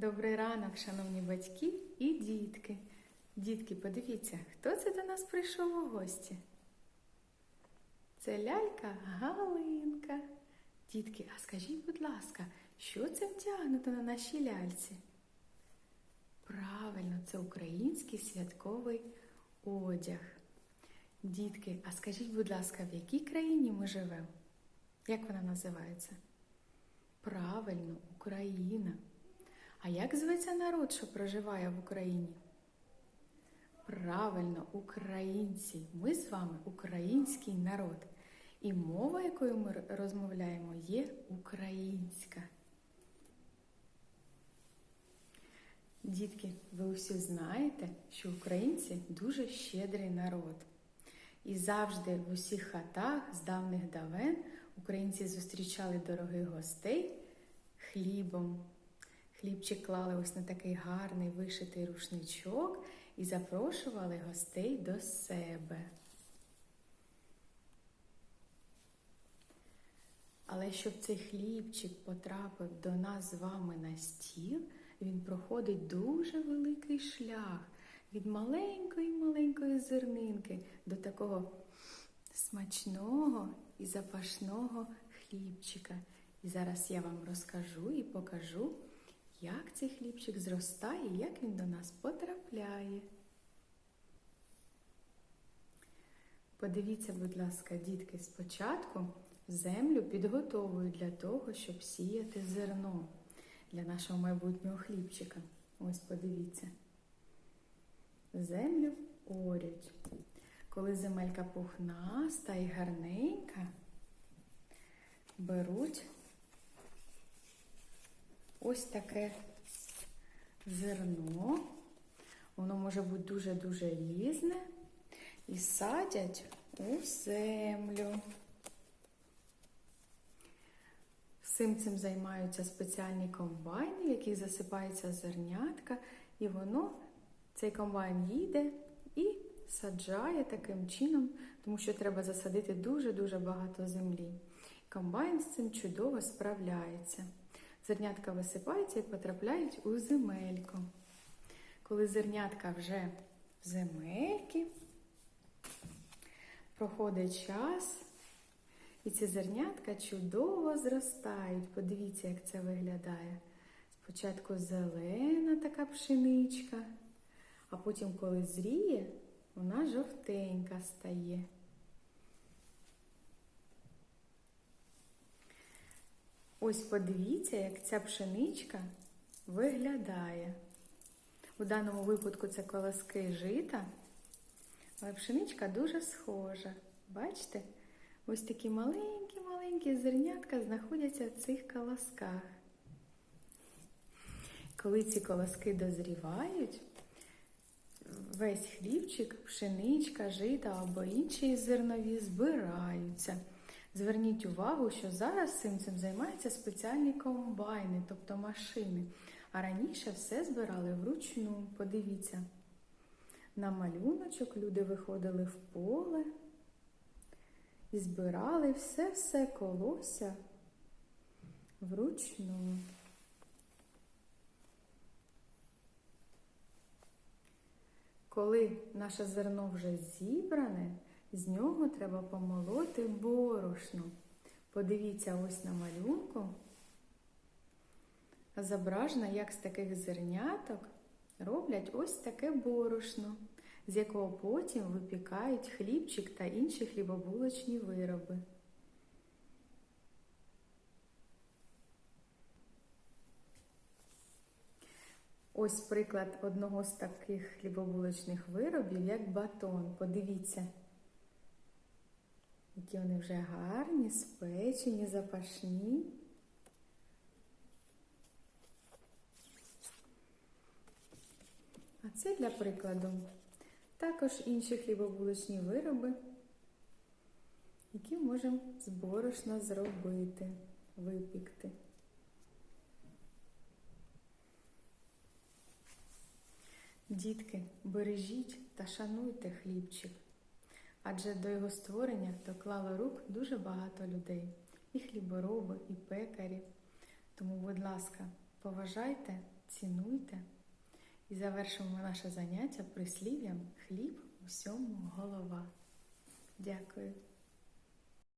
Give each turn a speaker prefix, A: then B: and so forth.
A: Добрий ранок, шановні батьки і дітки. Дітки, подивіться, хто це до нас прийшов у гості? Це лялька Галинка. Дітки, а скажіть, будь ласка, що це вдягнуто на нашій ляльці? Правильно, це український святковий одяг. Дітки, а скажіть, будь ласка, в якій країні ми живемо? Як вона називається? Правильно, Україна. А як зветься народ, що проживає в Україні? Правильно, українці. Ми з вами український народ. І мова, якою ми розмовляємо, є українська. Дітки, ви всі знаєте, що українці дуже щедрий народ. І завжди в усіх хатах з давних давен українці зустрічали дорогих гостей хлібом. Хлібчик клали ось на такий гарний вишитий рушничок і запрошували гостей до себе. Але щоб цей хлібчик потрапив до нас з вами на стіл, він проходить дуже великий шлях від маленької-маленької зернинки до такого смачного і запашного хлібчика. І зараз я вам розкажу і покажу, як цей хлібчик зростає як він до нас потрапляє. Подивіться, будь ласка, дітки, спочатку землю підготовують для того, щоб сіяти зерно для нашого майбутнього хлібчика. Ось подивіться. Землю орють. Коли земелька пухнаста і гарненька, беруть ось таке зерно. Воно може бути дуже-дуже різне. І садять у землю. Всім цим займаються спеціальні комбайни, в яких засипається зернятка, і воно, цей комбайн їде і саджає таким чином, тому що треба засадити дуже-дуже багато землі. Комбайн з цим чудово справляється. Зернятка висипаються і потрапляють у земельку. Коли зернятка вже в земельки, проходить час, і ці зернятка чудово зростають. Подивіться, як це виглядає. Спочатку зелена така пшеничка, а потім, коли зріє, вона жовтенька стає. Ось подивіться, як ця пшеничка виглядає. У даному випадку це колоски жита, але пшеничка дуже схожа. Бачите? Ось такі маленькі-маленькі зернятка знаходяться в цих колосках. Коли ці колоски дозрівають, весь хлібчик, пшеничка, жита або інші зернові збираються. Зверніть увагу, що зараз цим цим займаються спеціальні комбайни, тобто машини. А раніше все збирали вручну. Подивіться. На малюночок люди виходили в поле і збирали все-все колося вручну. Коли наше зерно вже зібране, з нього треба помолоти борошно. Подивіться ось на малюнку. Зображено, як з таких зерняток роблять ось таке борошно, з якого потім випікають хлібчик та інші хлібобулочні вироби. Ось приклад одного з таких хлібобулочних виробів, як батон. Подивіться, які вони вже гарні, спечені, запашні. А це для прикладу. Також інші хлібобулочні вироби, які можемо з борошна зробити, випікти. Дітки, бережіть та шануйте хлібчик, адже до його створення доклало рук дуже багато людей, і хлібороби, і пекарі. Тому, будь ласка, поважайте цінуйте. І завершимо наше заняття прислів'ям хліб усьому голова. Дякую.